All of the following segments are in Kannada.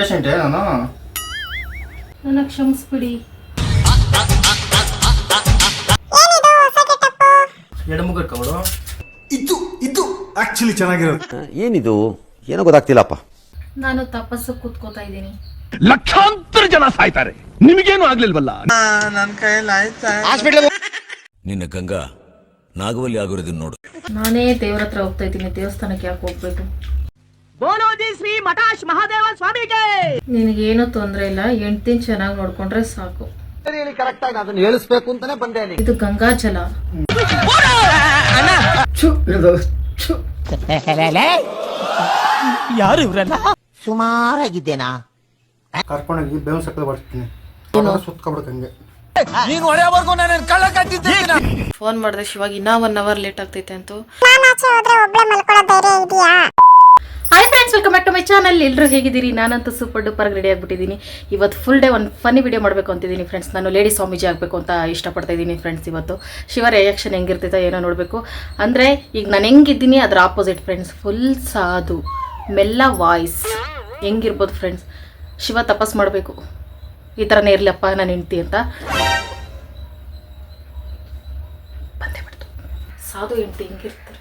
ಪೇಷಂಟೇ ನಾನು ನನ್ನ ಕ್ಷಮಿಸ್ಬಿಡಿ. ಎಡಮುಗ ಇಟ್ಕೊಬಿಡು ಇದು ಇದು ಆಕ್ಚುಲಿ ಚೆನ್ನಾಗಿರುತ್ತೆ ಏನಿದು? ಏನೋ ಗೊತ್ತಾಗ್ತಿಲ್ಲಪ್ಪ. ನಾನು ತಪಸ್ಸು ಕೂತ್ಕೋತಾ ಇದ್ದೀನಿ. ಲಕ್ಷಾಂತರ ಜನ ಸಾಯ್ತಾರೆ. ನಿಮಗೇನು ಆಗ್ಲಿಲ್ವಲ್ಲ? ನಿನ್ನ ಗಂಗಾ ನಾಗವಲ್ಲಿ ಆಗಿರೋದನ್ನ ನೋಡು. ನಾನೇ ದೇವ್ರ ಹತ್ರ ಹೋಗ್ತಾ ಇದ್ದೀನಿ ದೇವಸ್ಥಾನಕ್ಕೆ ಯಾಕೆ ಹೋಗ್ಬೇಕು? ನಿನಗೇನು ತೊಂದ್ರೆ ಇಲ್ಲ ಹೆಂಡ್ತಿನ ಚೆನ್ನಾಗಿ ನೋಡ್ಕೊಂಡ್ರೆ ಸಾಕು. ಅದನ್ನ ಹೇಳಿಸ್ಬೇಕು ಅಂತಾನೆ ಬಂದೆ ಇದು ಗಂಗಾಜಲ ಸುಮಾರಾಗಿದ್ದೇನಾ? ಕರ್ಕೊಂಡೋಗಿ ಬೇವು ಸಕ್ಕದ ಬರ್ತೀನಿ ಸುತ್ಕೊಬಿಡಕ್ ಹಂಗೆ ಫೋನ್ ಮಾಡಿದೆ ಶಿವಾಗ ಇನ್ನ ಒನ್ ಅವರ್ ಲೇಟ್ ಆಗ್ತೈತೆ ಅಂತು. Hi friends welcome back to my channel ಎಲ್ಲರೂ ಹೇಗಿದ್ದೀರಿ? ನಾನಂತೂ ಸೂಪರ್ ಡೂಪರ್ ರೆಡಿ ಆಗಿಬಿಟ್ಟಿದ್ದೀನಿ ಇವತ್ತು ಫುಲ್ ಡೇ ಒಂದು ಫನ್ನಿ ವಿಡಿಯೋ ಮಾಡಬೇಕು ಅಂತಿದ್ದೀನಿ ಫ್ರೆಂಡ್ಸ್ ನಾನು ಲೇಡಿ ಸ್ವಾಮೀಜಿ ಆಗಬೇಕು ಅಂತ ಇಷ್ಟಪಡ್ತಾ ಇದ್ದೀನಿ ಫ್ರೆಂಡ್ಸ್ ಇವತ್ತು. ಶಿವ ರಿಯಾಕ್ಷನ್ ಹೆಂಗಿರ್ತೈತೋ ಏನೋ ನೋಡಬೇಕು. ಅಂದರೆ ಈಗ ನಾನು ಹೆಂಗಿದ್ದೀನಿ ಅದರ ಆಪೋಸಿಟ್ ಫ್ರೆಂಡ್ಸ್ ಫುಲ್ ಸಾಧು, ಮೆಲ್ಲ ವಾಯ್ಸ್ ಹೆಂಗಿರ್ಬೋದು ಫ್ರೆಂಡ್ಸ್ ಶಿವ ತಪಸ್ ಮಾಡಬೇಕು. ಈ ಥರನೇ ಇರಲಪ್ಪ ನಾನು ಹೆಂಡ್ತಿ ಅಂತ. ಬಂದೇ ಬಿಡ್ತು. ಸಾಧು, ಹೆಂಡ್ತಿ ಹೆಂಗಿರ್ತಾರೆ?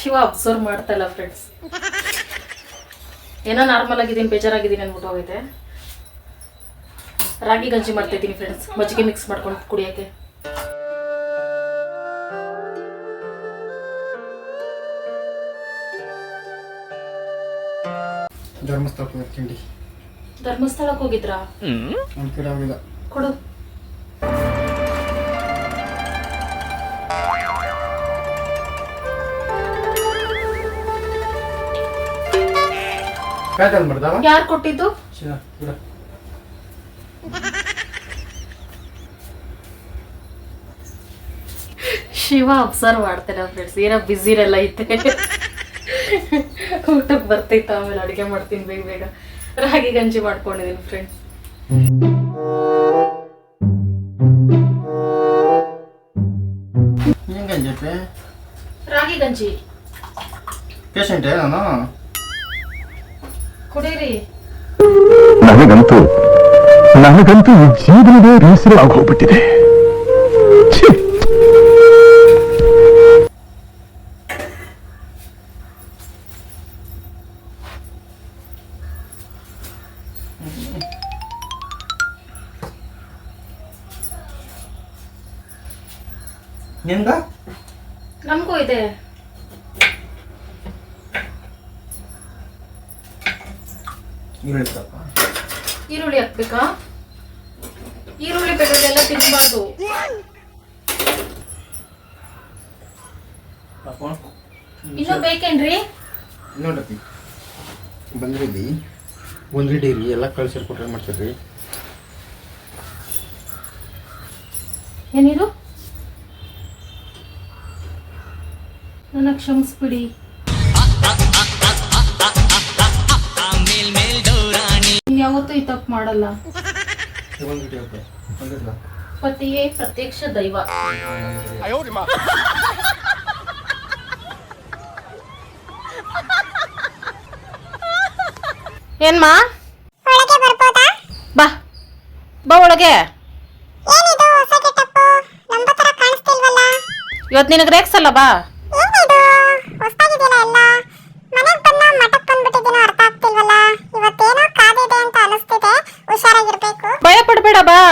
ಶಿವ ಅಬ್ಸರ್ವ್ ಮಾಡ್ತಾ ಇಲ್ಲ ಫ್ರೆಂಡ್ಸ್ ಏನೋ ನಾರ್ಮಲ್ ಆಗಿದ್ದೀನಿ ಬೇಜಾರಾಗಿದ್ದೀನಿ ಅಂದ್ಬಿಟ್ಟು ಹೋಗಿದೆ. ರಾಗಿ ಗಂಜಿ ಮಾಡ್ತಾ ಇದ್ದೀನಿ ಫ್ರೆಂಡ್ಸ್ ಮಜ್ಜಿಗೆ ಮಿಕ್ಸ್ ಮಾಡ್ಕೊಂಡು ಕುಡಿಯೋಕ್ಕೆ. ಧರ್ಮಸ್ಥಳಕ್ಕೆ ಹೋಗಿ ತಿಂಡಿ. ಧರ್ಮಸ್ಥಳಕ್ಕೆ ಹೋಗಿದ್ರಾ? ಕೊಡು ಕಡೆ. ಮಾಡ್ದವ? ಯಾರು ಕೊಟ್ಟಿದ್ದು? ಶಿವ ಬಿಡ. ಶಿವ ಅಬ್ಸರ್ವ್ ಮಾಡ್ತೇನೆ ಫ್ರೆಂಡ್ಸ್ ಏನೋ ಬ್ಯುಸಿರೆಲ್ಲ ಐತೆ ಊಟಕ್ಕೆ ಬರ್ತೈತೆ ಆಮೇಲೆ ಅಡುಗೆ ಮಾಡ್ತೀನಿ ಬೇಗ ಬೇಗ. ರಾಗಿ ಗಂಜಿ ಮಾಡ್ಕೊಂಡಿದ್ದೀನಿ ಫ್ರೆಂಡ್ಸ್ ರಾಗಿ ಗಂಜಿ. ಪೇಷಂಟೇ ನಾನು? ನನಗಂತೂ ನನಗಂತೂ ಈ ಜೀವನವೇ ಬೇಸರ ಆಗೋಗ್ಬಿಟ್ಟಿದೆ ಇರುತ್ತಪ್ಪ ಈರುಳ್ಳಿ ಹಾಕ್ಬೇಕಾ? ಈರುಳ್ಳಿ ಬೆಳ್ಳುಳ್ಳಿ ಎಲ್ಲ ತಿನ್ನಬಾರ್ದು ಇನ್ನೂ ಬೇಕೇನ್ರಿ? ನೋಡಪ್ಪಿ ಬಂದ್ರಿದ್ದಿ ಒಂದು ಡೀರಿ ಎಲ್ಲ ಕಳ್ಸಿರ್ಕೊಟ್ರೆ ಮಾಡ್ತೀರಿ? ಏನಿದು? ನನ್ನ ಕ್ಷಮಿಸ್ಬಿಡಿ. ಯಾವತ್ತೂ ಈ ತಪ್ಪು ಮಾಡಲ್ಲ. ಒಂದು ಹಿಡಿಯೋಕೆ ಬಂದಿಲ್ಲ ಪತಿಯೇ ಪ್ರತ್ಯಕ್ಷ ದೈವ. ಏನ್ಮಾ? ಬಾ. ಬಾ ಒಳಗೆ. ಇವತ್ತು ನಿನಗೆ ರೇಕ್ಸಲ್ಲ ಅಲ್ಲ ಬಾ.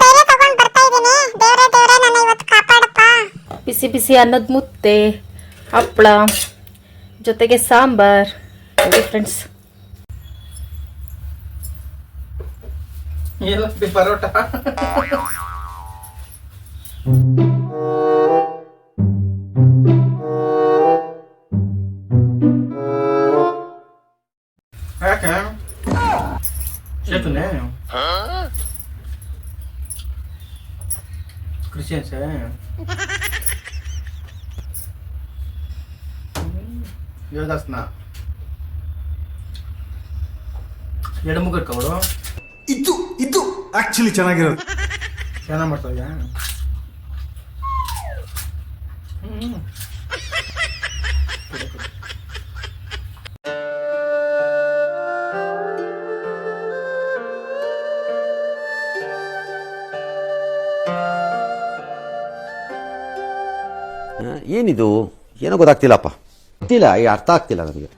ಭಯ ಇವತ್ತು ಕಾಪಾಡಪ್ಪ. ಬಿಸಿ ಬಿಸಿ ಅನ್ನದ ಮುತ್ತೆ ಹಪ್ಪಳ ಜೊತೆಗೆ ಸಾಂಬಾರ್. ಫ್ರೆಂಡ್ಸ್ ಏನಪ್ಪಿ ಪರೋಟ. ಯೋಗಾಸನ ಎಡಮುಗ ಇಟ್ಕೊಬಿಡು ಇದು ಇದು ಆಕ್ಚುಲಿ ಚೆನ್ನಾಗಿರೋದು. ಚೆನ್ನಾಗಿ ಮಾಡ್ತಾ ಇದೆಯಾ? ಏನಿದು? ಏನೋ ಗೊತ್ತಾಗ್ತಿಲ್ಲಪ್ಪ. ಗೊತ್ತಿಲ್ಲ ಈ ಅರ್ಥ ಆಗ್ತಿಲ್ಲ ನನಗೆ.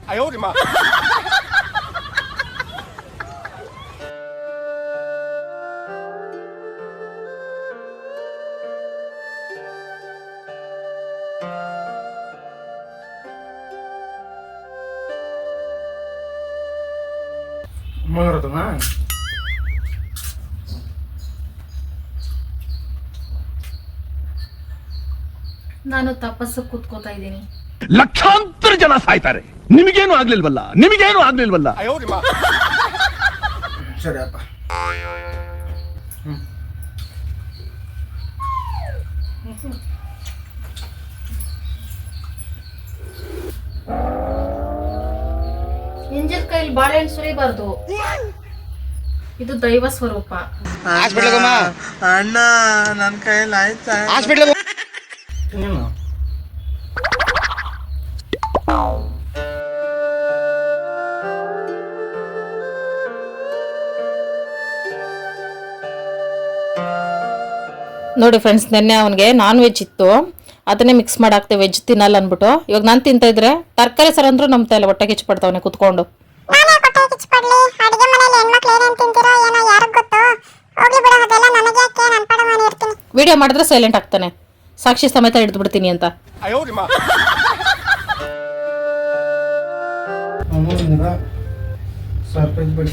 ಮಂಗಳೂರದಮ್ಮ ನಾನು ತಪಸ್ಸು ಕೂತ್ಕೋತಾ ಇದ್ದೀನಿ. ಲಕ್ಷಾಂತರ ಜನ ಸಾಯ್ತಾರೆ. ನಿಮಗೇನು ಆಗ್ಲಿಲ್ವಲ್ಲ? ನಿಮಗೇನು ಆಗ್ಲಿಲ್ವಲ್ಲ? ಸರಿ ಅಪ್ಪ. ಕೈಲಿ ಬಾಳೆಹಣ್ಣು ಸುರಿಬಾರ್ದು. ಇದು ದೈವ ಸ್ವರೂಪ. ಅಣ್ಣ ನನ್ನ ಕೈಯಲ್ಲಿ ಆಯ್ತಾ? ಏನು? ನೋಡಿ ಫ್ರೆಂಡ್ಸ್ ನೆನ್ನೆ ಅವನಿಗೆ ನಾನ್ ವೆಜ್ ಇತ್ತು. ಅದನ್ನೇ ಮಿಕ್ಸ್ ಮಾಡಾಕ್ತೆ ವೆಜ್ ತಿನ್ನಲ್ಲ ಅನ್ಬಿಟ್ಟು ಇವಾಗ ನಾನು ತಿಂತ ಇದ್ರೆ ತರಕಾರಿ ಸರ್ ಅಂದ್ರೂ ನಮ್ಮ ತಲೆ ಹೊಟ್ಟೆ ಕಿಚ್ಚು ಪಡ್ತಾವನೆ ಕುತ್ಕೊಂಡು ವಿಡಿಯೋ ಮಾಡಿದ್ರೆ ಸೈಲೆಂಟ್ ಆಗ್ತಾನೆ. ಸಾಕ್ಷಿ ಸಮೇತ ಹಿಡಿದು ಬಿಡ್ತೀನಿ ಅಂತ ಅಮ್ಮನಿಂದ ಸರ್ಪ್ರೈಸ್ ಬಿಡಿ.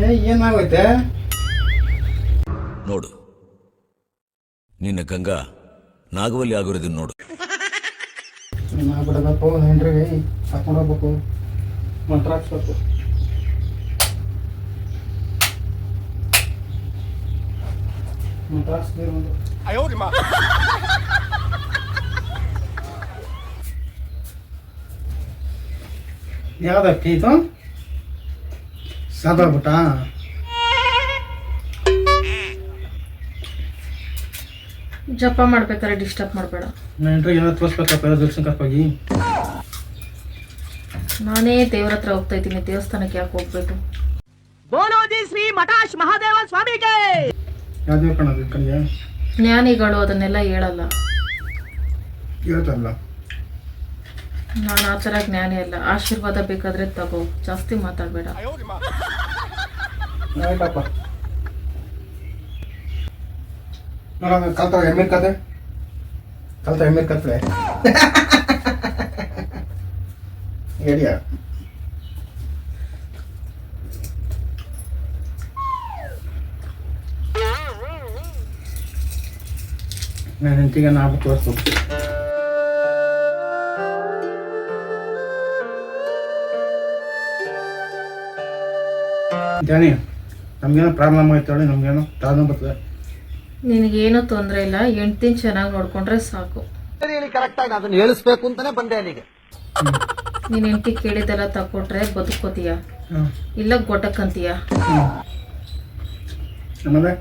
ಏ ಏನಾಗೋಯ್ತೆ? ನೋಡು. ನಿನ್ನ ಗಂಗಾ ನಾಗವಲ್ಲಿ ಆಗಿರೋದನ್ನ ನೋಡು. ಬಿಡಬೇಕು ಹೆಂಡ್ರಿಗೆ ಹೋಗ್ಬೇಕು. ಮಂತ್ರ ಹಾಕ್ಸ್ಬೇಕು. ಮಂತ್ರ ಹಾಕ್ಸ್ತೀರಿ ಯಾವ್ದಕ್ಕೆ ಇದು? ಸಾದಾಗ್ಬಿಟ್ಟ ಜಪ ಮಾಡ್ಬೇಕಾರೆ ಡಿಸ್ಟರ್ಬ್ ಮಾಡಬೇಡ. ಹೆಂಡ್ರಿಗೆ ಏನಾದ್ರು ತೋರಿಸ್ಬೇಕಪ್ಪ ದರ್ಶನ ಹೋಗಿ ನಾನೇ ದೇವ್ರ ಹತ್ರ ಹೋಗ್ತಾ ಇದ್ದೀನಿ ದೇವಸ್ಥಾನಕ್ಕೆ ಯಾಕೆ ಹೋಗ್ಬೇಕು? ಯಾವ್ದೇ ಕಾಣೋದು ಕಣಿಗೆ ಜ್ಞಾನಿಗಳು ಅದನ್ನೆಲ್ಲ ಹೇಳಲ್ಲ. ಹೇಳ್ತಲ್ಲ. ನಾನು ಆ ಥರ ಜ್ಞಾನಿ ಅಲ್ಲ. ಆಶೀರ್ವಾದ ಬೇಕಾದ್ರೆ ತಗೋ. ಜಾಸ್ತಿ ಮಾತಾಡಬೇಡ. ಕಲ್ತ ಎಮ್ಮಿರ್ ಕತೆ? ಕಲ್ತ ಎಮ್ಮಿರ್ ಕತ್ಲೆ? ಹೇಳಿಯ ನಾನು ಹೆಂಡತಿಗೆ ನಾವು ತೋರಿಸ್ಬೇಕು ಜಾನಿ ನಮ್ಗೇನೋ ಪ್ರಾಬ್ಲಮ್ ಆಯ್ತು ಹೇಳಿ ನಮ್ಗೇನೋ ತಾಳ್ಮೆ ಬರ್ತದೆ. ನಿನಗೇನು ತೊಂದರೆ ಇಲ್ಲ ಹೆಂಡ್ತಿನ ಚೆನ್ನಾಗಿ ನೋಡ್ಕೊಂಡ್ರೆ ಸಾಕು. ಕರೆಕ್ಟ್ ಆಗಿ ಅದನ್ನ ಹೇಳಿಸ್ಬೇಕು ಅಂತಾನೆ ಬಂದೆ ಅಲ್ಲಿಗೆ. ನೀನ್ ಹೆಂಡತಿ ಕೇಳಿದೆಲ್ಲ ತಕೊಟ್ರೆ ಬದುಕೋತೀಯ ಇಲ್ಲ ಗೊಟಕ್ಕಂತೀಯ? ಆಮೇಲೆ?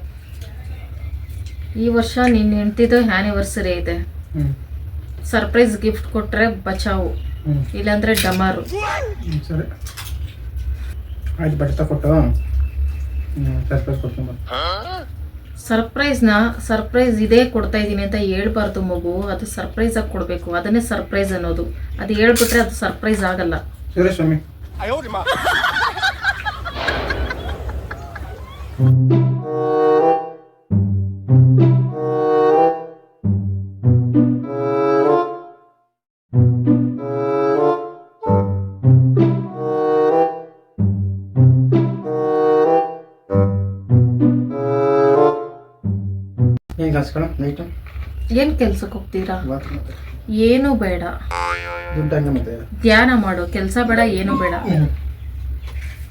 ಈ ವರ್ಷ ನಿನ್ನ ಹೆಂಡ್ತಿದು ಆ್ಯನಿವರ್ಸರಿ ಇದೆ ಹ್ಞೂ ಸರ್ಪ್ರೈಸ್ ಗಿಫ್ಟ್ ಕೊಟ್ರೆ ಬಚಾವು. ಹ್ಞೂ ಇಲ್ಲಾಂದ್ರೆ ಡಮಾರು. ಸರಿ. ಆಯ್ತು ಬಟ್ಟೆ ತಗೊಟ್ಟು. ಹ್ಞೂ ಸರ್ಪ್ರೈಸ್ ಕೊಡ್ತೀನಿ ಸರ್ಪ್ರೈಸ್ನ ಸರ್ಪ್ರೈಸ್ ಇದೇ ಕೊಡ್ತಾ ಇದ್ದೀನಿ ಅಂತ ಹೇಳ್ಬಾರ್ದು ಮಗು. ಅದು ಸರ್ಪ್ರೈಸ್ ಆಗಿ ಕೊಡಬೇಕು. ಅದನ್ನೇ ಸರ್ಪ್ರೈಸ್ ಅನ್ನೋದು. ಅದು ಹೇಳ್ಬಿಟ್ರೆ ಅದು ಸರ್ಪ್ರೈಸ್ ಆಗಲ್ಲ. ಸರಿ ಸ್ವಾಮಿ. ಏನು ಕಾಸ್ಕೊಳ ನೈಟು ಏನು ಕೆಲ್ಸಕ್ಕೆ ಹೋಗ್ತೀರಾ? ಏನು ಬೇಡ. ಮತ್ತೆ. ಧ್ಯಾನ ಮಾಡು ಕೆಲಸ ಬೇಡ ಏನು ಬೇಡ.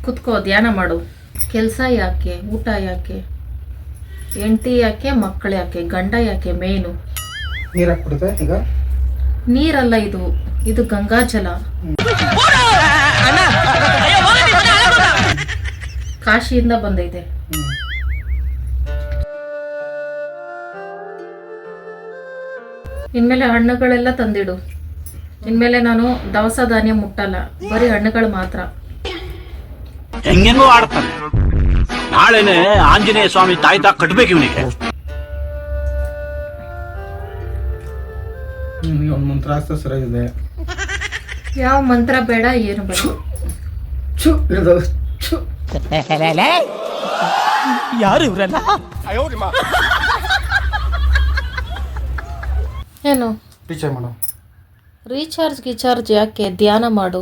ಕುತ್ಕೋ ಧ್ಯಾನ ಮಾಡು. ಕೆಲಸ ಯಾಕೆ? ಊಟ ಯಾಕೆ? ಹೆಂಡತಿ ಯಾಕೆ? ಮಕ್ಕಳು ಯಾಕೆ? ಗಂಡ ಯಾಕೆ? ಮೇನು. ನೀರು ಹಾಕ್ಬಿಡುತ್ತೆ ಈಗ? ನೀರಲ್ಲ ಇದು. ಇದು ಗಂಗಾಜಲ. ಕಾಶಿಯಿಂದ ಬಂದೈತೆ. ಇನ್ಮೇಲೆ ಹಣ್ಣುಗಳೆಲ್ಲ ತಂದಿಡು. ಇನ್ಮೇಲೆ ನಾನು ದವಸ ಧಾನ್ಯ ಮುಟ್ಟಲ್ಲ. ಬರೀ ಹಣ್ಣುಗಳು ಮಾತ್ರ. ಹೆಂಗೆಂಗೋ ಆಡ್ತಾನೆ. ನಾಳೆನೆ ಆಂಜನೇಯ ಸ್ವಾಮಿ ತಾಯ್ತಾ ಕಟ್ಬೇಕು ಇವನಿಗೆ. ಒಂದು ಮಂತ್ರ ಅಸ್ತ ಸರಿಯಾಗಿದೆ. ಯಾವ ಮಂತ್ರ ಬೇಡ ಏನು ಬೇಡ. ಛು ಇದು ಛು. ಏನು? ಟೀಚರ್ ಮಾಡು. ರೀಚಾರ್ಜ್ ಗಿಚಾರ್ಜ್ ಯಾಕೆ? ಧ್ಯಾನ ಮಾಡು.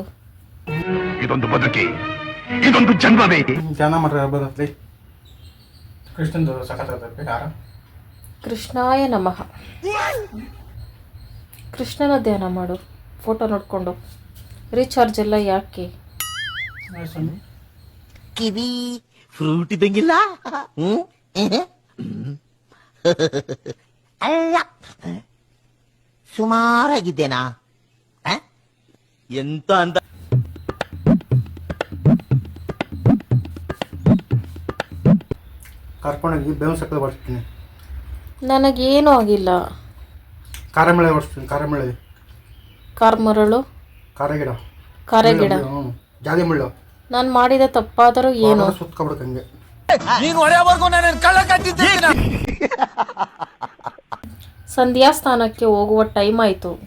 ಇದೊಂದು ಬದುಕಿ? ಇದೊಂದು ಜನ್ಮವೇ? ಧ್ಯಾನ ಮಾಡ್ರೆ ಬದತ್ಲಿ ಕೃಷ್ಣಂದು ಸಖತ್ ಯಾರ ಕೃಷ್ಣಾಯ ನಮಃ. ಕೃಷ್ಣನ ಧ್ಯಾನ ಮಾಡು. ಫೋಟೋ ನೋಡಿಕೊಂಡು. ರೀಚಾರ್ಜ್ ಎಲ್ಲ ಯಾಕೆ? ಕಿವಿ ಫ್ರೂಟ್ ಇದ್ದಂಗಿಲ್ಲ? ಅಲ್ಲ. ಸುಮಾರಾಗಿದ್ದೇನಾ ಎಂತ ಅಂತ? ಕರ್ಕೊಂಡೋಗಿ ಬೇವು ಸಕ್ಕರೆ ಬಡಿಸ್ತೀನಿ ನನಗೇನೂ ಆಗಿಲ್ಲ. ಕಾರಮಳೆ ಬಡಿಸ್ತೀನಿ ಕಾರಮಳೆ ಕಾರ್ ಮರಳು ಕಾರಗಿಡ ಕರೆ ಗಿಡ ಹ್ಞೂ ಜಾಲಿ ಮುಳ್ಳು. ನಾನು ಮಾಡಿದ ತಪ್ಪಾದರೂ ಏನು? ಸುತ್ಕೊಬಿಡ್ತು ಹಂಗೆ ಸಂಧ್ಯಾ ಸ್ಥಾನಕ್ಕೆ ಹೋಗುವ ಟೈಮ್ ಆಯಿತು.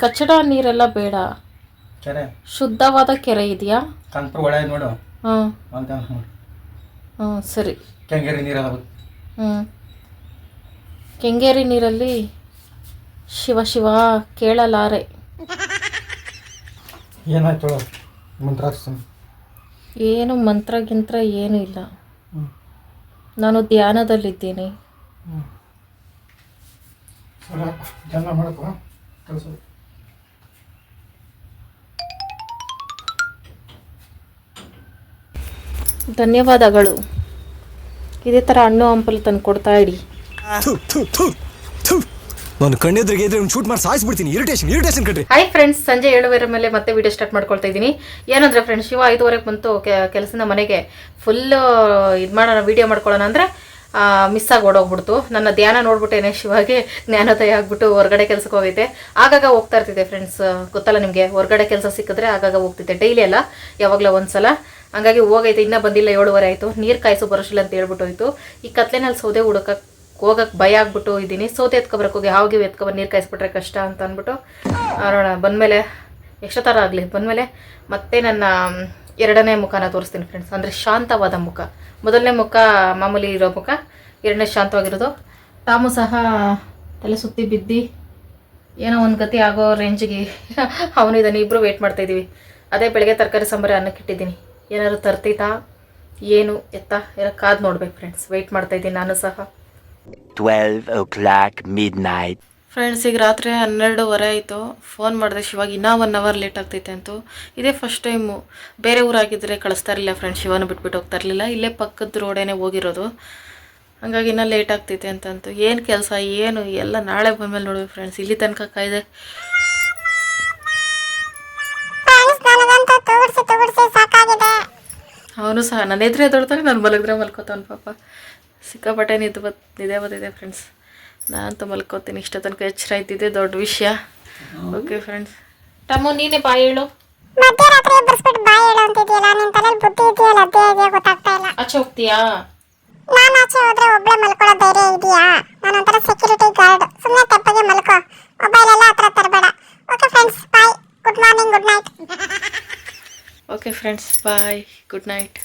ಕಚ್ಚಡ ನೀರೆಲ್ಲ ಬೇಡ. ಕೆರೆ. ಶುದ್ಧವಾದ ಕೆರೆ ಇದೆಯಾ? ನೋಡು. ಹಾಂ. ಅಂತ ನೋಡಿ. ಹಾಂ ಸರಿ. ಕೆಂಗೇರಿ ನೀರಲ್ಲ ಹ್ಞೂ ಕೆಂಗೇರಿ ನೀರಲ್ಲಿ ಶಿವ ಶಿವ ಕೇಳಲಾರೆ. ಏನಾಯ್ತು ಮಂತ್ರ ಏನು ಮಂತ್ರ ಗಿಂತ್ರ ಏನೂ ಇಲ್ಲ. ನಾನು ಧ್ಯಾನದಲ್ಲಿದ್ದೀನಿ. ಧನ್ಯವಾದಗಳು. ಇದೇ ಥರ ಹಣ್ಣು ಹಂಪಲು ತಂದು ಕೊಡ್ತಾ ಇಡಿ. ನಾನು ಕಣ್ಣೆದ್ರಿಗೆ ಇದ್ರೆ ಶೂಟ್ ಮಾಡಿ ಸಾಯಿಸ್ಬಿಡ್ತೀನಿ. ಇರಿಟೇಷನ್ ಇರಿಟೇಷನ್ ಕಟ್ರಿ ಹೈ ಫ್ರೆಂಡ್ಸ್ ಸಂಜೆ ಏಳುವರೆ ಮೇಲೆ ಮತ್ತೆ ವಿಡಿಯೋ ಸ್ಟಾರ್ಟ್ ಮಾಡ್ಕೊಳ್ತಾ ಇದ್ದೀನಿ. ಏನಂದ್ರೆ ಫ್ರೆಂಡ್ಸ್ ಶಿವ ಐದುವರೆಗೆ ಬಂತು ಕೆಲಸದ ಮನೆಗೆ. ಫುಲ್ ಇದು ಮಾಡೋಣ ವಿಡಿಯೋ ಮಾಡ್ಕೊಳ್ಳೋಣ ಅಂದರೆ ಮಿಸ್ ಆಗಿ ಓಡೋಗ್ಬಿಡ್ತು. ನನ್ನ ಧ್ಯಾನ ನೋಡ್ಬಿಟ್ಟೇನೆ ಶಿವಾಗೆ ಜ್ಞಾನೋದಯ ಆಗ್ಬಿಟ್ಟು ಹೊರಗಡೆ ಕೆಲಸಕ್ಕೆ ಹೋಗೈತೆ ಆಗಾಗ ಹೋಗ್ತಾ ಇರ್ತಿದ್ದೆ ಫ್ರೆಂಡ್ಸ್ ಗೊತ್ತಲ್ಲ ನಿಮಗೆ, ಹೊರಗಡೆ ಕೆಲಸ ಸಿಕ್ಕಿದ್ರೆ ಆಗಾಗ ಹೋಗ್ತಿದ್ದೆ. ಡೈಲಿ ಅಲ್ಲ, ಯಾವಾಗಲೂ ಒಂದ್ಸಲ. ಹಂಗಾಗಿ ಹೋಗೈತೆ, ಇನ್ನೂ ಬಂದಿಲ್ಲ, ಏಳುವರೆ ಆಯಿತು. ನೀರು ಕಾಯಿಸು ಬರೋಷಿಲ್ಲ ಅಂತ ಹೇಳ್ಬಿಟ್ಟು ಹೋಯ್ತು ಈ ಕತ್ಲೆನಲ್ಲಿ ಸೌದೆ ಹುಡುಕಕ್ಕೆ ಹೋಗಕ್ಕೆ ಭಯ ಆಗ್ಬಿಟ್ಟು ಇದ್ದೀನಿ. ಸೌತೆ ಎತ್ಕೊಬರಕ್ಕೆ ಹೋಗಿ, ಹಾವಿಗೆ ಎತ್ಕೊಬರ್, ನೀರು ಕಾಯಿಸ್ಬಿಟ್ರೆ ಕಷ್ಟ ಅಂತ ಅಂದ್ಬಿಟ್ಟು ನೋಡೋಣ ಬಂದಮೇಲೆ ಎಷ್ಟೋ ಥರ ಆಗಲಿ, ಬಂದಮೇಲೆ ಮತ್ತೆ ನನ್ನ ಎರಡನೇ ಮುಖನ ತೋರಿಸ್ತೀನಿ ಫ್ರೆಂಡ್ಸ್ ಅಂದರೆ ಶಾಂತವಾದ ಮುಖ. ಮೊದಲನೇ ಮುಖ ಮಾಮೂಲಿ ಇರೋ ಮುಖ, ಎರಡನೇ ಶಾಂತವಾಗಿರೋದು. ತಾಮು ಸಹ ತಲೆ ಸುತ್ತಿ ಬಿದ್ದು, ಏನೋ ಒಂದು ಗತಿ ಆಗೋ ರೇಂಜಿಗೆ ಅವನು ಇದನ್ನು ಇಬ್ಬರು ವೇಟ್ ಮಾಡ್ತಾ ಇದ್ದೀವಿ. ಅದೇ ಬೆಳಗ್ಗೆ ತರಕಾರಿ ಸಾಂಬಾರು ಅನ್ನಕ್ಕೆ ಇಟ್ಟಿದ್ದೀನಿ. ಏನಾದ್ರು ತರ್ತೈತಾ? ಏನು? ಎತ್ತ? ಏನೋ ಕಾದು ನೋಡ್ಬೇಕು ಫ್ರೆಂಡ್ಸ್ ವೆಯ್ಟ್ ಮಾಡ್ತಾಯಿದ್ದೀನಿ ನಾನು ಸಹ. Twelve o'clock midnight friends ಈಗ ರಾತ್ರಿ ಹನ್ನೆರಡುವರೆ ಆಯಿತು. ಫೋನ್ ಮಾಡಿದೆ ಶಿವಾಗ ಇನ್ನೂ ಒನ್ ಅವರ್ ಲೇಟ್ ಆಗ್ತೈತೆ ಅಂತು. ಇದೇ ಫಸ್ಟ್ ಟೈಮು ಬೇರೆ ಊರಾಗಿದ್ದರೆ ಕಳಿಸ್ತಾ ಇರಲಿಲ್ಲ ಫ್ರೆಂಡ್ಸ್ ಶಿವನ ಬಿಟ್ಬಿಟ್ಟು ಹೋಗ್ತಾ ಇರಲಿಲ್ಲ. ಇಲ್ಲೇ ಪಕ್ಕದ ರೋಡೇನೆ ಹೋಗಿರೋದು. ಹಂಗಾಗಿ ಇನ್ನೂ ಲೇಟ್ ಆಗ್ತೈತೆ ಅಂತಂತು ಏನು ಕೆಲಸ ಏನು ಎಲ್ಲ ನಾಳೆ ಬಂದಮೇಲೆ ನೋಡಿ ಫ್ರೆಂಡ್ಸ್ ಇಲ್ಲಿ ತನಕ ಕಾಯ್ದೆ. ಅವನು ಸಹ ನನ್ನ ಎದುರೇ ದೊಡ್ತಾನೆ ನಾನು ಮಲಗಿದ್ರೆ ಮಲ್ಕೋತಾನೆ ಪಾಪ. ಸಿಕ್ಕಾಪಟ್ಟೆ ನಿದ್ದು ಬತ್ ನಿದ್ದೆ ಬಂದಿದೆ ಫ್ರೆಂಡ್ಸ್ ನಾನಂತೂ ಮಲ್ಕೋತೀನಿ. ಇಷ್ಟ ತನಕ ಎಚ್ಚರ ಇದ್ದಿದ್ದೆ. ದೊಡ್ಡ ವಿಷಯ. ಓಕೆ ಫ್ರೆಂಡ್ಸ್ ತಮ್ಮ ನೀನೇ ಬಾಯಿ ಹೇಳು. ಮಧ್ಯರಾತ್ರಿ ಎಬ್ಬರಿಸ್ಬಿಟ್ಟು ಬಾಯಿ ಹೇಳು ಅಂತಿದ್ಯಲ್ಲ ನಿನ್ ತಲೆಯಲ್ಲಿ ಬುದ್ಧಿ ಇದೆಯಲ್ಲ ಅದೇ ಇದೆಯಾ ಗೊತ್ತಾಗ್ತಾ ಇಲ್ಲ. ಆಚೆ ಹೋಗ್ತೀಯಾ? ನಾನು ಆಚೆ ಹೋದ್ರೆ ಒಬ್ಳೆ ಮಲ್ಕೊಳ್ಳೋ ಧೈರ್ಯ ಇದೆಯಾ? ನಾನೊಂಥರ ಸೆಕ್ಯೂರಿಟಿ ಗಾರ್ಡ್ ಸುಮ್ಮನೆ ತೆಪ್ಪಗೆ ಮಲ್ಕೋ. ಮೊಬೈಲ್ ಎಲ್ಲ ಹತ್ರ ತರಬೇಡ. Okay friends bye good morning good night okay friends bye good night